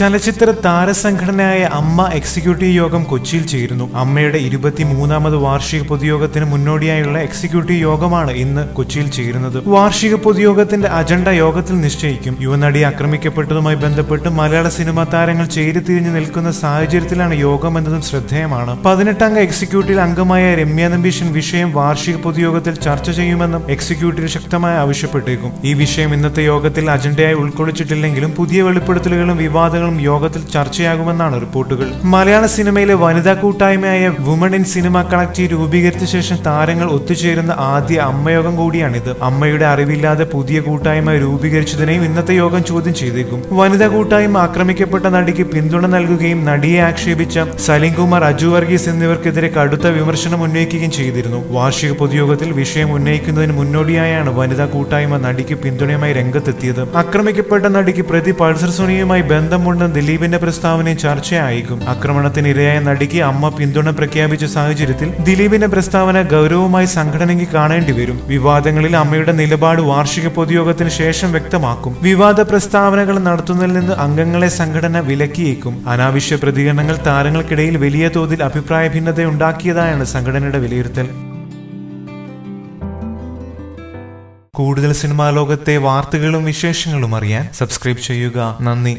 ചലച്ചിത്ര താരസംഘടനയായ അമ്മ എക്സിക്യൂട്ടീവ് യോഗം കൊച്ചിയിൽ ചേരുന്നു. അമ്മയുടെ ഇരുപത്തിമൂന്നാമത് വാർഷിക പൊതുയോഗത്തിന് മുന്നോടിയായുള്ള എക്സിക്യൂട്ടീവ് യോഗമാണ് ഇന്ന് കൊച്ചിയിൽ ചേരുന്നത്. വാർഷിക പൊതുയോഗത്തിന്റെ അജണ്ട യോഗത്തിൽ നിശ്ചയിക്കും. യുവനടി ആക്രമിക്കപ്പെട്ടതുമായി ബന്ധപ്പെട്ട് മലയാള സിനിമാ താരങ്ങൾ ചേരിതിരിഞ്ഞു നിൽക്കുന്ന സാഹചര്യത്തിലാണ് യോഗം എന്നതും ശ്രദ്ധേയമാണ്. പതിനെട്ടംഗ എക്സിക്യൂട്ടീവ് അംഗമായ രമ്യ നമ്പീശൻ വിഷയം വാർഷിക പൊതുയോഗത്തിൽ ചർച്ച ചെയ്യുമെന്നും എക്സിക്യൂട്ടീവ് ശക്തമായി ആവശ്യപ്പെട്ടേക്കും. ഈ വിഷയം ഇന്നത്തെ യോഗത്തിൽ അജണ്ടയായി ഉൾക്കൊള്ളിച്ചിട്ടില്ലെങ്കിലും പുതിയ വെളിപ്പെടുത്തലുകളും വിവാദങ്ങളും യോഗത്തിൽ ചർച്ചയാകുമെന്നാണ് റിപ്പോർട്ടുകൾ. മലയാള സിനിമയിലെ വനിതാ കൂട്ടായ്മയായ വുമൺ ഇൻ സിനിമ കളക്റ്റീവ് രൂപീകരിച്ച ശേഷം താരങ്ങൾ ഒത്തുചേരുന്ന ആദ്യ അമ്മയോഗം കൂടിയാണിത്. അമ്മയുടെ അറിവില്ലാതെ പുതിയ കൂട്ടായ്മ രൂപീകരിച്ചതിനെയും ഇന്നത്തെ യോഗം ചോദ്യം ചെയ്തേക്കും. വനിതാ കൂട്ടായ്മ ആക്രമിക്കപ്പെട്ട നടിക്ക് പിന്തുണ നൽകുകയും നടിയെ ആക്ഷേപിച്ച സലീം കുമാർ അജു വർഗീസ് എന്നിവർക്കെതിരെ കടുത്ത വിമർശനം ഉന്നയിക്കുകയും ചെയ്തിരുന്നു. വാർഷിക പൊതുയോഗത്തിൽ വിഷയം ഉന്നയിക്കുന്നതിന് മുന്നോടിയായാണ് വനിതാ കൂട്ടായ്മ നടിക്ക് പിന്തുണയുമായി രംഗത്തെത്തിയത്. ആക്രമിക്കപ്പെട്ട നടിക്ക് പ്രതി പൾസർ സോണിയുമായി ബന്ധമുണ്ടെന്ന് ദിലീപിന്റെ പ്രസ്താവനയും ചർച്ചയായേക്കും. ആക്രമണത്തിന് ഇരയായ നടിക്ക് അമ്മ പിന്തുണ പ്രഖ്യാപിച്ച സാഹചര്യത്തിൽ ദിലീപിന്റെ പ്രസ്താവന ഗൗരവമായി സംഘടനയ്ക്ക് കാണേണ്ടി വരും. വിവാദങ്ങളിൽ അമ്മയുടെ നിലപാട് വാർഷിക പൊതുയോഗത്തിന് ശേഷം വ്യക്തമാക്കും. വിവാദ പ്രസ്താവനകൾ നടത്തുന്നതിൽ നിന്ന് അംഗങ്ങളെ സംഘടന വിലക്കിയേക്കും. അനാവശ്യ പ്രതികരണങ്ങൾ താരങ്ങൾക്കിടയിൽ വലിയ തോതിൽ അഭിപ്രായ ഭിന്നത ഭിന്നതയുണ്ടാക്കിയതായാണ് സംഘടനയുടെ വിലയിരുത്തൽ. കൂടുതൽ സിനിമാ ലോകത്തെ വാർത്തകളും വിശേഷങ്ങളും അറിയാൻ സബ്സ്ക്രൈബ് ചെയ്യുക. നന്ദി.